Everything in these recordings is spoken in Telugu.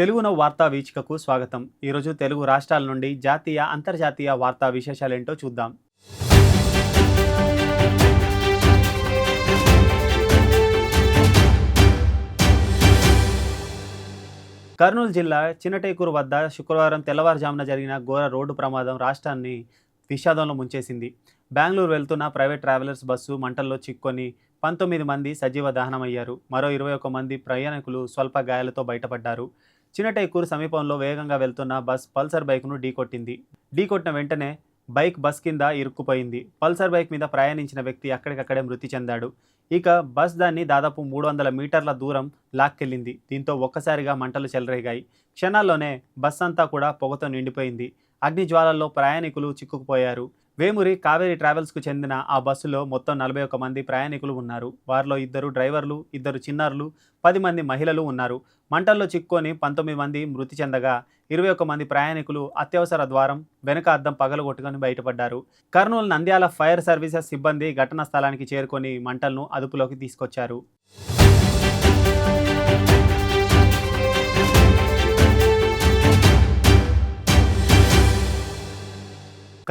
తెలుగున వార్తా వీచికకు స్వాగతం. ఈరోజు తెలుగు రాష్ట్రాల నుండి జాతీయ అంతర్జాతీయ వార్తా విశేషాలేంటో చూద్దాం. కర్నూలు జిల్లా చిన్నటేకూరు వద్ద శుక్రవారం తెల్లవారుజామున జరిగిన ఘోర రోడ్డు ప్రమాదం రాష్ట్రాన్ని విషాదంలో ముంచేసింది. బెంగళూరు వెళ్తున్న ప్రైవేట్ ట్రావెలర్స్ బస్సు మంటల్లో చిక్కొని పంతొమ్మిది మంది సజీవ దహనమయ్యారు. మరో ఇరవై ఒక్క మంది ప్రయాణికులు స్వల్ప గాయాలతో బయటపడ్డారు. చిన్నటైకూరు సమీపంలో వేగంగా వెళ్తున్న బస్ పల్సర్ బైక్ను ఢీకొట్టింది ఢీకొట్టిన వెంటనే బైక్ బస్ కింద ఇరుక్కుపోయింది. పల్సర్ బైక్ మీద ప్రయాణించిన వ్యక్తి అక్కడికక్కడే మృతి చెందాడు. ఇక బస్ దాన్ని దాదాపు మూడు వందల మీటర్ల దూరం లాక్కెళ్ళింది. దీంతో ఒక్కసారిగా మంటలు చెలరేగాయి. క్షణాల్లోనే బస్ అంతా కూడా పొగతో నిండిపోయింది. అగ్ని జ్వాలల్లో ప్రయాణికులు చిక్కుకుపోయారు. వేమూరి కావేరీ ట్రావెల్స్కు చెందిన ఆ బస్సులో మొత్తం నలభై ఒక్క మంది ప్రయాణికులు ఉన్నారు. వారిలో ఇద్దరు డ్రైవర్లు ఇద్దరు చిన్నారులు పది మంది మహిళలు ఉన్నారు. మంటల్లో చిక్కుకొని పంతొమ్మిది మంది మృతి చెందగా ఇరవై ఒక్క మంది ప్రయాణికులు అత్యవసర ద్వారం వెనుక అద్దం పగలగొట్టుకొని బయటపడ్డారు. కర్నూలు నంద్యాల ఫైర్ సర్వీసెస్ సిబ్బంది ఘటనా స్థలానికి చేరుకొని మంటలను అదుపులోకి తీసుకొచ్చారు.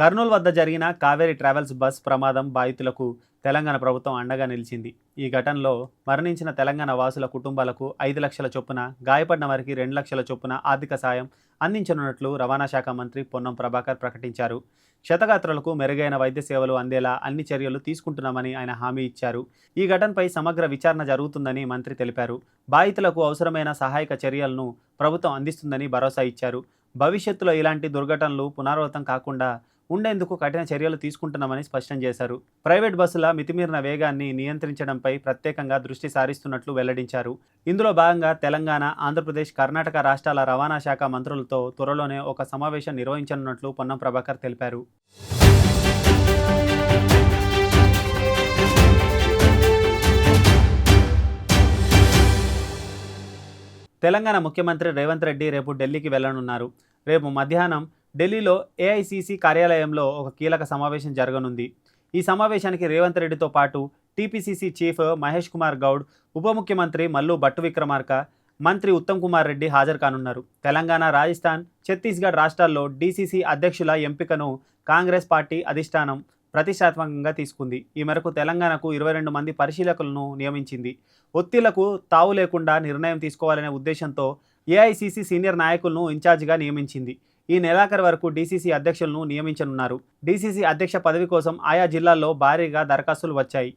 కర్నూలు వద్ద జరిగిన కావేరీ ట్రావెల్స్ బస్ ప్రమాదం బాధితులకు తెలంగాణ ప్రభుత్వం అండగా నిలిచింది. ఈ ఘటనలో మరణించిన తెలంగాణ వాసుల కుటుంబాలకు ఐదు లక్షల చొప్పున గాయపడిన వారికి రెండు లక్షల చొప్పున ఆర్థిక సాయం అందించనున్నట్లు రవాణా శాఖ మంత్రి పొన్నం ప్రభాకర్ ప్రకటించారు. క్షతగాత్రులకు మెరుగైన వైద్య సేవలు అందేలా అన్ని చర్యలు తీసుకుంటున్నామని ఆయన హామీ ఇచ్చారు. ఈ ఘటనపై సమగ్ర విచారణ జరుగుతుందని మంత్రి తెలిపారు. బాధితులకు అవసరమైన సహాయక చర్యలను ప్రభుత్వం అందిస్తుందని భరోసా ఇచ్చారు. భవిష్యత్తులో ఇలాంటి దుర్ఘటనలు పునరావృతం కాకుండా ఉండేందుకు కఠిన చర్యలు తీసుకుంటున్నామని స్పష్టం చేశారు. ప్రైవేట్ బస్సుల మితిమీరిన వేగాన్ని నియంత్రించడంపై ప్రత్యేకంగా దృష్టి సారిస్తున్నట్లు వెల్లడించారు. ఇందులో భాగంగా తెలంగాణ ఆంధ్రప్రదేశ్ కర్ణాటక రాష్ట్రాల రవాణా శాఖ మంత్రులతో త్వరలోనే ఒక సమావేశం నిర్వహించనున్నట్లు పొన్నం ప్రభాకర్ తెలిపారు. తెలంగాణ ముఖ్యమంత్రి రేవంత్ రెడ్డి రేపు ఢిల్లీకి వెళ్ళనున్నారు. రేపు మధ్యాహ్నం ఢిల్లీలో ఏఐసిసి కార్యాలయంలో ఒక కీలక సమావేశం జరగనుంది. ఈ సమావేశానికి రేవంత్ రెడ్డితో పాటు టీపీసీసీ చీఫ్ మహేష్ కుమార్ గౌడ్ ఉప ముఖ్యమంత్రి మల్లు భట్టు విక్రమార్క మంత్రి ఉత్తమ్ కుమార్ రెడ్డి హాజరు కానున్నారు. తెలంగాణ రాజస్థాన్ ఛత్తీస్గఢ్ రాష్ట్రాల్లో డీసీసీ అధ్యక్షుల ఎంపికను కాంగ్రెస్ పార్టీ అధిష్టానం ప్రతిష్టాత్మకంగా తీసుకుంది. ఈ మేరకు తెలంగాణకు ఇరవై రెండు మంది పరిశీలకులను నియమించింది. ఒత్తిళ్ళకు తావు లేకుండా నిర్ణయం తీసుకోవాలనే ఉద్దేశంతో ఏఐసిసి సీనియర్ నాయకులను ఇన్ఛార్జిగా నియమించింది. ఈ నెలాఖరు వరకు డీసీసీ అధ్యక్షులను నియమించనున్నారు. డీసీసీ అధ్యక్ష పదవి కోసం ఆయా జిల్లాల్లో భారీగా దరఖాస్తులు వచ్చాయి.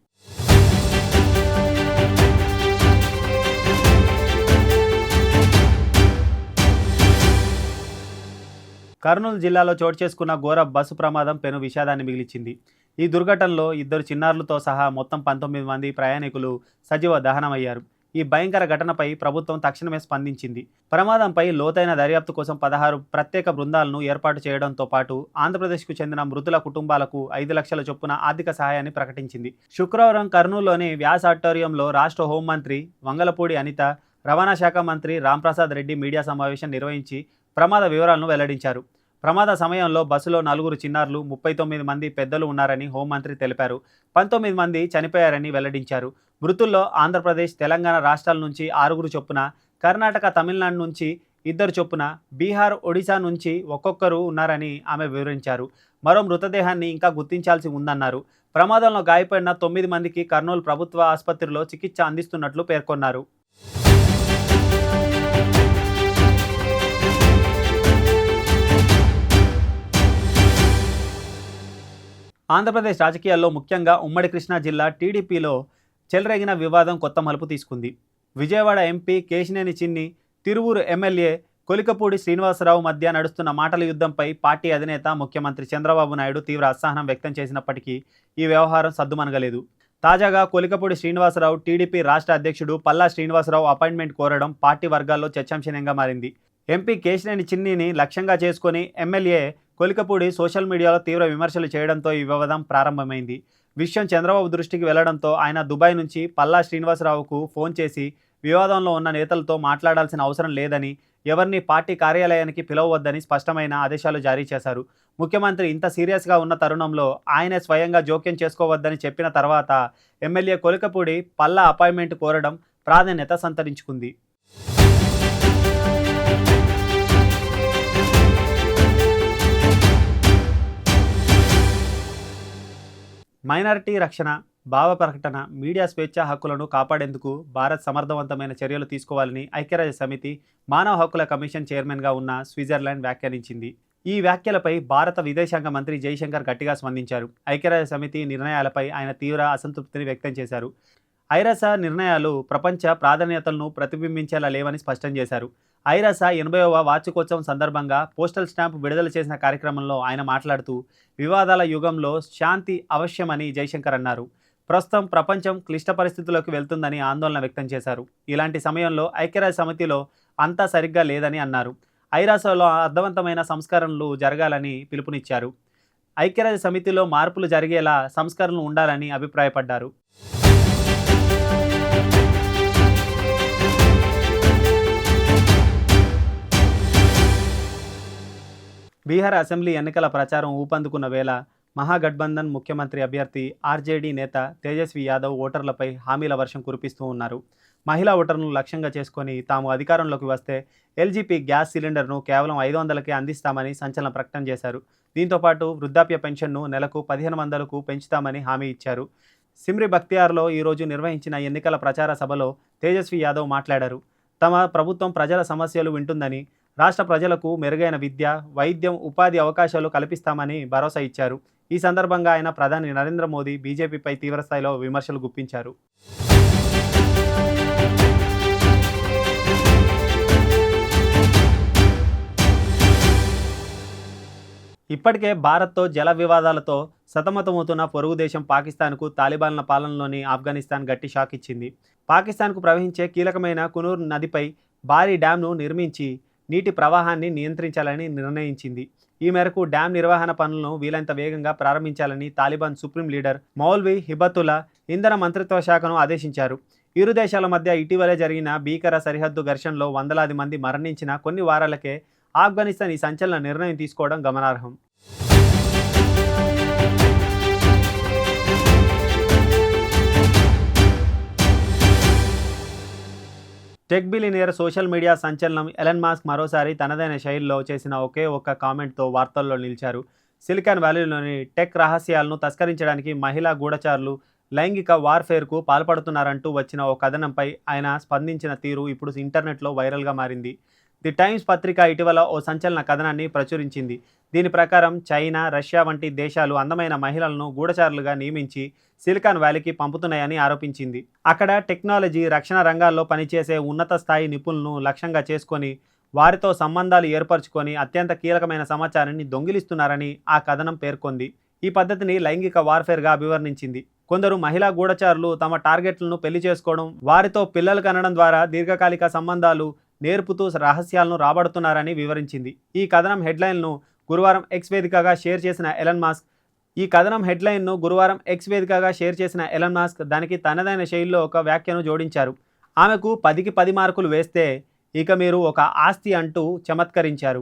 కర్నూలు జిల్లాలో చోటు చేసుకున్న ఘోర బస్సు ప్రమాదం పెను విషాదాన్ని మిగిలిచింది. ఈ దుర్ఘటనలో ఇద్దరు చిన్నారులతో సహా మొత్తం పంతొమ్మిది మంది ప్రయాణికులు సజీవ దహనమయ్యారు. ఈ భయంకర ఘటనపై ప్రభుత్వం తక్షణమే స్పందించింది. ప్రమాదంపై లోతైన దర్యాప్తు కోసం పదహారు ప్రత్యేక బృందాలను ఏర్పాటు చేయడంతో పాటు ఆంధ్రప్రదేశ్కు చెందిన మృతుల కుటుంబాలకు ఐదు లక్షల చొప్పున ఆర్థిక సహాయాన్ని ప్రకటించింది. శుక్రవారం కర్నూలులోని వ్యాస్ ఆడిటోరియంలో రాష్ట్ర హోంమంత్రి వంగలపూడి అనిత రవాణా శాఖ మంత్రి రాంప్రసాద్ రెడ్డి మీడియా సమావేశం నిర్వహించి ప్రమాద వివరాలను వెల్లడించారు. ప్రమాద సమయంలో బస్సులో నలుగురు చిన్నారులు ముప్పై తొమ్మిది మంది పెద్దలు ఉన్నారని హోంమంత్రి తెలిపారు. పంతొమ్మిది మంది చనిపోయారని వెల్లడించారు. మృతుల్లో ఆంధ్రప్రదేశ్ తెలంగాణ రాష్ట్రాల నుంచి ఆరుగురు చొప్పున కర్ణాటక తమిళనాడు నుంచి ఇద్దరు చొప్పున బీహార్ ఒడిశా నుంచి ఒక్కొక్కరు ఉన్నారని ఆమె వివరించారు. మరో మృతదేహాన్ని ఇంకా గుర్తించాల్సి ఉందన్నారు. ప్రమాదంలో గాయపడిన తొమ్మిది మందికి కర్నూలు ప్రభుత్వ ఆసుపత్రిలో చికిత్స అందిస్తున్నట్లు పేర్కొన్నారు. ఆంధ్రప్రదేశ్ రాజకీయాల్లో ముఖ్యంగా ఉమ్మడి కృష్ణా జిల్లా టీడీపీలో చెలరేగిన వివాదం కొత్త మలుపు తీసుకుంది. విజయవాడ ఎంపీ కేశినేని చిన్ని తిరువూరు ఎమ్మెల్యే కొలికపూడి శ్రీనివాసరావు మధ్య నడుస్తున్న మాటల యుద్ధంపై పార్టీ అధినేత ముఖ్యమంత్రి చంద్రబాబు నాయుడు తీవ్ర అసహనం వ్యక్తం చేసినప్పటికీ ఈ వ్యవహారం సద్దుమనగలేదు తాజాగా కొలికపూడి శ్రీనివాసరావు టీడీపీ రాష్ట్ర అధ్యక్షుడు పల్లా శ్రీనివాసరావు అపాయింట్మెంట్ కోరడం పార్టీ వర్గాల్లో చర్చాంశనీయంగా మారింది. ఎంపీ కేశినేని చిన్నిని లక్ష్యంగా చేసుకుని ఎమ్మెల్యే కొలికపూడి సోషల్ మీడియాలో తీవ్ర విమర్శలు చేయడంతో ఈ వివాదం ప్రారంభమైంది. విషయం చంద్రబాబు దృష్టికి వెళ్ళడంతో ఆయన దుబాయ్ నుంచి పల్లా శ్రీనివాసరావుకు ఫోన్ చేసి వివాదంలో ఉన్న నేతలతో మాట్లాడాల్సిన అవసరం లేదని ఎవరిని పార్టీ కార్యాలయానికి పిలవవద్దని స్పష్టమైన ఆదేశాలు జారీ చేశారు. ముఖ్యమంత్రి ఇంత సీరియస్గా ఉన్న తరుణంలో ఆయనే స్వయంగా జోక్యం చేసుకోవద్దని చెప్పిన తర్వాత ఎమ్మెల్యే కొలికపూడి పల్లా అపాయింట్మెంట్ కోరడం ప్రాధాన్యత సంతరించుకుంది. మైనారిటీ రక్షణ భావ ప్రకటన మీడియా స్వేచ్ఛా హక్కులను కాపాడేందుకు భారత్ సమర్థవంతమైన చర్యలు తీసుకోవాలని ఐక్యరాజ్య సమితి మానవ హక్కుల కమిషన్ చైర్మన్గా ఉన్న స్విట్జర్లాండ్ వ్యాఖ్యానించింది. ఈ వ్యాఖ్యలపై భారత విదేశాంగ మంత్రి జైశంకర్ గట్టిగా స్పందించారు. ఐక్యరాజ్య సమితి నిర్ణయాలపై ఆయన తీవ్ర అసంతృప్తిని వ్యక్తం చేశారు. ఐరాస నిర్ణయాలు ప్రపంచ ప్రాధాన్యతలను ప్రతిబింబించేలా లేవని స్పష్టం చేశారు. ఐరాస ఎనభైవ వార్షికోత్సవం సందర్భంగా పోస్టల్ స్టాంప్ విడుదల చేసిన కార్యక్రమంలో ఆయన మాట్లాడుతూ వివాదాల యుగంలో శాంతి అవశ్యమని జైశంకర్ అన్నారు. ప్రస్తుతం ప్రపంచం క్లిష్ట పరిస్థితుల్లోకి వెళ్తుందని ఆందోళన వ్యక్తం చేశారు. ఇలాంటి సమయంలో ఐక్యరాజ్య సమితిలో అంతా సరిగ్గా లేదని అన్నారు. ఐరాసలో అర్థవంతమైన సంస్కరణలు జరగాలని పిలుపునిచ్చారు. ఐక్యరాజ్య సమితిలో మార్పులు జరిగేలా సంస్కరణలు ఉండాలని అభిప్రాయపడ్డారు. బీహార్ అసెంబ్లీ ఎన్నికల ప్రచారం ఊపందుకున్న వేళ మహాగఠబంధన్ ముఖ్యమంత్రి అభ్యర్థి ఆర్జేడీ నేత తేజస్వి యాదవ్ ఓటర్లపై హామీల వర్షం కురిపిస్తూ ఉన్నారు. మహిళా ఓటర్లను లక్ష్యంగా చేసుకొని తాము అధికారంలోకి వస్తే ఎల్జీపీ గ్యాస్ సిలిండర్ను కేవలం ఐదు వందలకే అందిస్తామని సంచలన ప్రకటన చేశారు. దీంతోపాటు వృద్ధాప్య పెన్షన్ను నెలకు పదిహేను వందలకు పెంచుతామని హామీ ఇచ్చారు. సిమ్రి బక్తియార్లో ఈరోజు నిర్వహించిన ఎన్నికల ప్రచార సభలో తేజస్వి యాదవ్ మాట్లాడారు. తమ ప్రభుత్వం ప్రజల సమస్యలు వింటుందని రాష్ట్ర ప్రజలకు మెరుగైన విద్య వైద్యం ఉపాధి అవకాశాలు కల్పిస్తామని భరోసా ఇచ్చారు. ఈ సందర్భంగా ఆయన ప్రధాని నరేంద్ర మోదీ బీజేపీపై తీవ్రస్థాయిలో విమర్శలు గుప్పించారు. ఇప్పటికే భారత్తో జల వివాదాలతో సతమతమవుతున్న పొరుగు దేశం పాకిస్తాన్కు తాలిబాన్ల పాలనలోని ఆఫ్ఘనిస్తాన్ గట్టి షాక్ ఇచ్చింది. పాకిస్తాన్కు ప్రవహించే కీలకమైన కునూర్ నదిపై భారీ డ్యాంను నిర్మించి నీటి ప్రవాహాన్ని నియంత్రించాలని నిర్ణయించింది. ఈ మేరకు డ్యాం నిర్వహణ పనులను వీలంత వేగంగా ప్రారంభించాలని Taliban supreme leader Maulvi Hibatullah ఇంధన మంత్రిత్వ శాఖను ఆదేశించారు. ఇరు దేశాల మధ్య ఇటీవలే జరిగిన భీకర సరిహద్దు ఘర్షణలో వందలాది మంది మరణించిన కొన్ని వారాలకే ఆఫ్ఘనిస్తాన్ ఈ సంచలన నిర్ణయం తీసుకోవడం గమనార్హం. టెక్ బిలినియర్ సోషల్ మీడియా సంచలనం ఎలన్ మాస్క్ మరోసారి తనదైన శైలిలో చేసిన ఒకే ఒక్క కామెంట్తో వార్తల్లో నిలిచారు. సిలికాన్ వ్యాలీలోని టెక్ రహస్యాలను తస్కరించడానికి మహిళా గూఢచారులు లైంగిక వార్ఫేర్కు పాల్పడుతున్నారంటూ వచ్చిన ఓ కథనంపై ఆయన స్పందించిన తీరు ఇప్పుడు ఇంటర్నెట్లో వైరల్గా మారింది. ది టైమ్స్ పత్రిక ఇటీవల ఓ సంచలన కథనాన్ని ప్రచురించింది. దీని ప్రకారం చైనా రష్యా వంటి దేశాలు అందమైన మహిళలను గూఢచారులుగా నియమించి సిలికాన్ వ్యాలీకి పంపుతున్నాయని ఆరోపించింది. అక్కడ టెక్నాలజీ రక్షణ రంగాల్లో పనిచేసే ఉన్నత స్థాయి నిపుణులను లక్ష్యంగా చేసుకొని వారితో సంబంధాలు ఏర్పరచుకొని అత్యంత కీలకమైన సమాచారాన్ని దొంగిలిస్తున్నారని ఆ కథనం పేర్కొంది. ఈ పద్ధతిని లైంగిక వార్ఫేర్గా అభివర్ణించింది. కొందరు మహిళా గూఢచారులు తమ టార్గెట్లను పెళ్ళి చేసుకోవడం వారితో పిల్లలు కనడం ద్వారా దీర్ఘకాలిక సంబంధాలు నేర్పుతూ రహస్యాలను రాబడుతున్నారని వివరించింది. ఈ కథనం హెడ్లైన్ను గురువారం ఎక్స్ వేదికగా షేర్ చేసిన ఎలన్ మాస్క్. ఈ కథనం హెడ్లైన్ను గురువారం ఎక్స్ వేదికగా షేర్ చేసిన ఎలన్ మాస్క్ దానికి తనదైన శైలిలో ఒక వ్యాఖ్యను జోడించారు. ఆమెకు పదికి పది మార్కులు వేస్తే ఇక మీరు ఒక ఆస్తి అంటూ చమత్కరించారు.